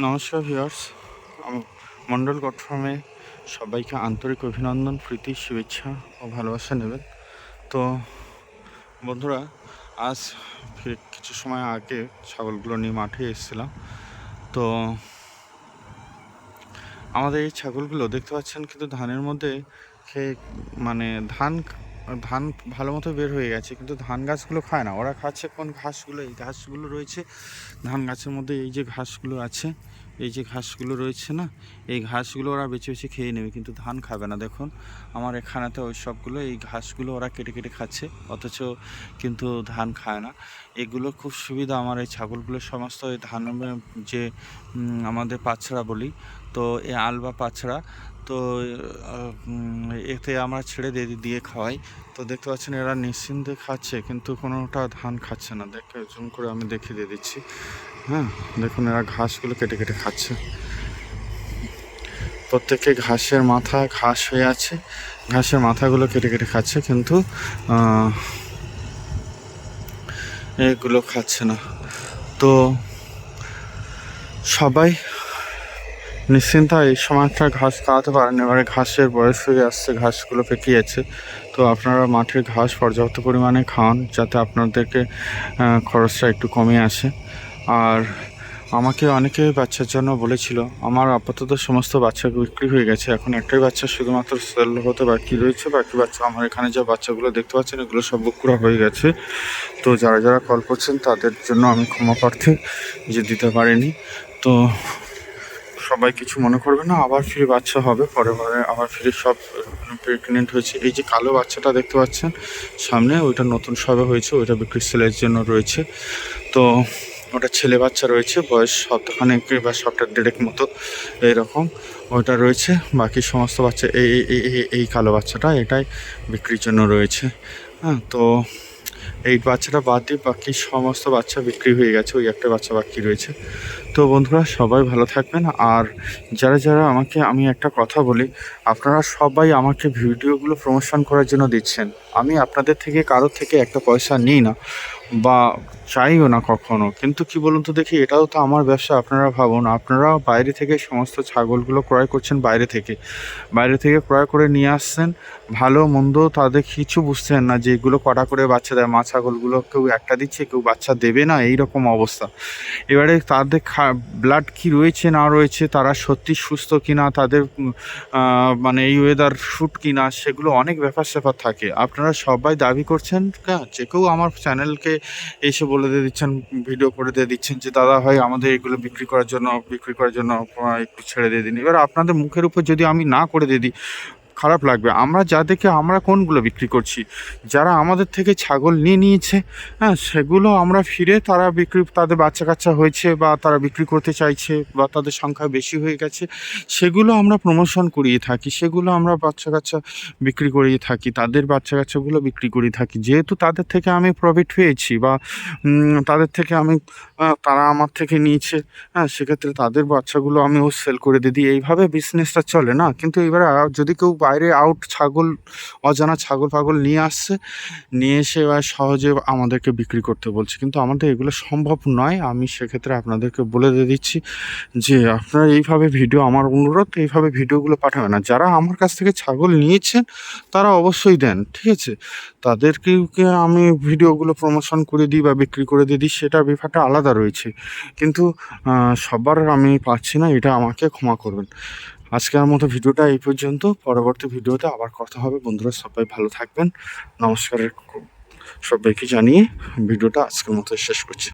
নমস্কার ভিউয়ার্স মণ্ডল গড সবাইকে আন্তরিক অভিনন্দন, প্রীতি, শুভেচ্ছা ও ভালোবাসা নেবেন। তো বন্ধুরা, আজ কিছু সময় আগে ছাগলগুলো নিয়ে মাঠে এসেছিলাম। তো আমাদের এই ছাগলগুলো দেখতে পাচ্ছেন, কিন্তু ধানের মধ্যে খেয়ে মানে ধান ধান ভালো মতো বের হয়ে গেছে, কিন্তু ধান গাছগুলো খায় না। ওরা খাচ্ছে কোন ঘাসগুলো? এই ঘাসগুলো রয়েছে। ধান গাছের মধ্যে এই যে ঘাসগুলো আছে এই যে ঘাসগুলো রয়েছে না, এই ঘাসগুলো ওরা বেছে বেছে খেয়ে নেবে, কিন্তু ধান খাবে না। দেখুন, আমার এখানেতে ওই সবগুলো, এই ঘাসগুলো ওরা কেটে কেটে খাচ্ছে, অথচ কিন্তু ধান খায় না। এগুলো খুব সুবিধা আমার এই ছাগলগুলো সমস্ত, এই ধান যে আমাদের পাছড়া বলি, তো এই আল বা পাছড়া তো এতে আমরা ছেড়ে দিয়ে দিয়ে খাওয়াই। তো দেখতে পাচ্ছেন, এরা নিশ্চিন্তে খাচ্ছে, কিন্তু কোনোটা ধান খাচ্ছে না। দেখে, জুম করে আমি দেখিয়ে দিয়ে দিচ্ছি। হ্যাঁ দেখুন এরা ঘাসগুলো কেটে কেটে খাচ্ছে। প্রত্যেকে ঘাসের মাথা ঘাস হয়ে আছে, ঘাসের মাথাগুলো কেটে কেটে খাচ্ছে কিন্তু এগুলো খাচ্ছে না। তো সবাই নিশ্চিন্তা এই সময়টা ঘাস খাওয়াতে পারেন, এবারে ঘাসের বয়স হয়ে আসছে, ঘাসগুলো পেকিয়েছে। তো আপনারা মাঠের ঘাস পর্যাপ্ত পরিমাণে খাওয়ান যাতে আপনাদেরকে খরচটা একটু কমে আসে। আর আমাকে অনেকে বাচ্চার জন্য বলেছিল, আমার আপাতত সমস্ত বাচ্চা বিক্রি হয়ে গেছে। এখন একটাই বাচ্চা শুধুমাত্র সেল হতে বাকি রয়েছে। বাকি বাচ্চা, আমার এখানে যে বাচ্চাগুলো দেখতে পাচ্ছেন, এগুলো সব বুক করা হয়ে গেছে। তো যারা যারা কল করছেন, তাদের জন্য আমি ক্ষমা প্রার্থী যে দিতে পারিনি। তো সবাই কিছু মনে করবে না, আবার ফিরে বাচ্চা হবে, পরে পরে আবার ফিরে সব প্রেগনেন্ট হয়েছে। এই যে কালো বাচ্চাটা দেখতে পাচ্ছেন সামনে, ওইটা নতুন সবে হয়েছে, ওইটা বিক্রি সেলের জন্য রয়েছে। তো ওটা ছেলে বাচ্চা রয়েছে, বয়স সপ্তাহখানেক বা সপ্তাহ দেড়েক মতো এরকম ওটা রয়েছে। বাকি সমস্ত বাচ্চা, এই, এই- কালো বাচ্চাটা এটাই বিক্রির জন্য রয়েছে। হ্যাঁ তো এই বাচ্চাটা বাদ দিয়ে বাকি সমস্ত বাচ্চা বিক্রি হয়ে গেছে, ওই একটা বাচ্চা বাকি রয়েছে। তো বন্ধুরা, সবাই ভালো থাকবেন। আর যারা যারা আমাকে, আমি একটা কথা বলি, আপনারা সবাই আমাকে ভিডিওগুলো প্রমোশন করার জন্য দিচ্ছেন। আমি আপনাদের থেকে, কারোর থেকে একটা পয়সা নিই না। বা চাইও না কখনো। কিন্তু কি বলুন তো দেখি, এটাও তো আমার ব্যবসা, আপনারা ভাবুন। আপনারা বাইরে থেকে সমস্ত ছাগলগুলো ক্রয় করছেন বাইরে থেকে। বাইরে থেকে ক্রয় করে নিয়ে আসছেন, ভালো মন্দ তাদের কিছু বুঝছেন না যে এগুলো কটা করে বাচ্চা দেয় মা ছাগলগুলো কেউ একটা দিচ্ছে, কেউ বাচ্চা দেবে না এই রকম অবস্থা। এবারে তাদের খা ব্লাড কি রয়েছে না রয়েছে, তারা সত্যি সুস্থ কিনা, তাদের মানে এই ওয়েদার শুট কিনা, সেগুলো অনেক ব্যাপার স্যাপার থাকে। আপনারা সবাই দাবি করছেন যে কেউ আমার চ্যানেলকে এসে বলে দিয়ে দিচ্ছেন ভিডিও করে দিয়ে দিচ্ছেন যে, দাদা ভাই, আমাদের এগুলো বিক্রি করার জন্য, বিক্রি করার জন্য একটু ছেড়ে দিয়ে দিন। এবার আপনাদের মুখের উপর যদি আমি না করে দিয়ে দিই খারাপ লাগবে। আমরা যা দেখে আমরা কোনগুলো বিক্রি করছি? যারা আমাদের থেকে ছাগল নিয়ে নিয়েছে হ্যাঁ সেগুলো আমরা ফিরে তারা বিক্রি, তাদের বাচ্চা কাচ্চা হয়েছে বা তারা বিক্রি করতে চাইছে বা তাদের সংখ্যা বেশি হয়ে গেছে, সেগুলো আমরা প্রমোশন করিয়ে থাকি, সেগুলো আমরা বাচ্চা কাচ্চা বিক্রি করিয়ে থাকি, তাদের বাচ্চা কাচ্চাগুলো বিক্রি করিয়ে থাকি। যেহেতু তাদের থেকে আমি প্রফিট পেয়েছি বা তাদের থেকে আমি তারা আমার থেকে নিয়েছে হ্যাঁ সেক্ষেত্রে তাদের বাচ্চাগুলো আমিও সেল করে দিই। এইভাবে বিজনেসটা চলে না? কিন্তু এবারে যদি কেউ বাইরে আউট ছাগল, অজানা ছাগল ফাগল নিয়ে আসছে। নিয়ে এসে এবার সহজে আমাদেরকে বিক্রি করতে বলছে। কিন্তু আমাদের এগুলো সম্ভব নয়। আমি সেক্ষেত্রে আপনাদেরকে বলে দিয়ে দিচ্ছি যে, আপনারা এইভাবে ভিডিও আমার অনুরোধ, এইভাবে ভিডিওগুলো পাঠাবেন। না যারা আমার কাছ থেকে ছাগল নিয়েছেন, তারা অবশ্যই দেন, ঠিক আছে? তাদেরকে আমি ভিডিওগুলো প্রমোশন করে দিই বা বিক্রি করে দিয়ে দিই সেটার ব্যাপারটা আলাদা রয়েছে। কিন্তু সবার আমি পাচ্ছি না, এটা আমাকে ক্ষমা করবেন। আজকের মতো ভিডিওটা এই পর্যন্ত। পরবর্তী ভিডিওতে আবার কথা হবে। বন্ধুরা, সবাই ভালো থাকবেন। নমস্কারের সবাইকে জানিয়ে ভিডিওটা আজকের মতো শেষ করছি।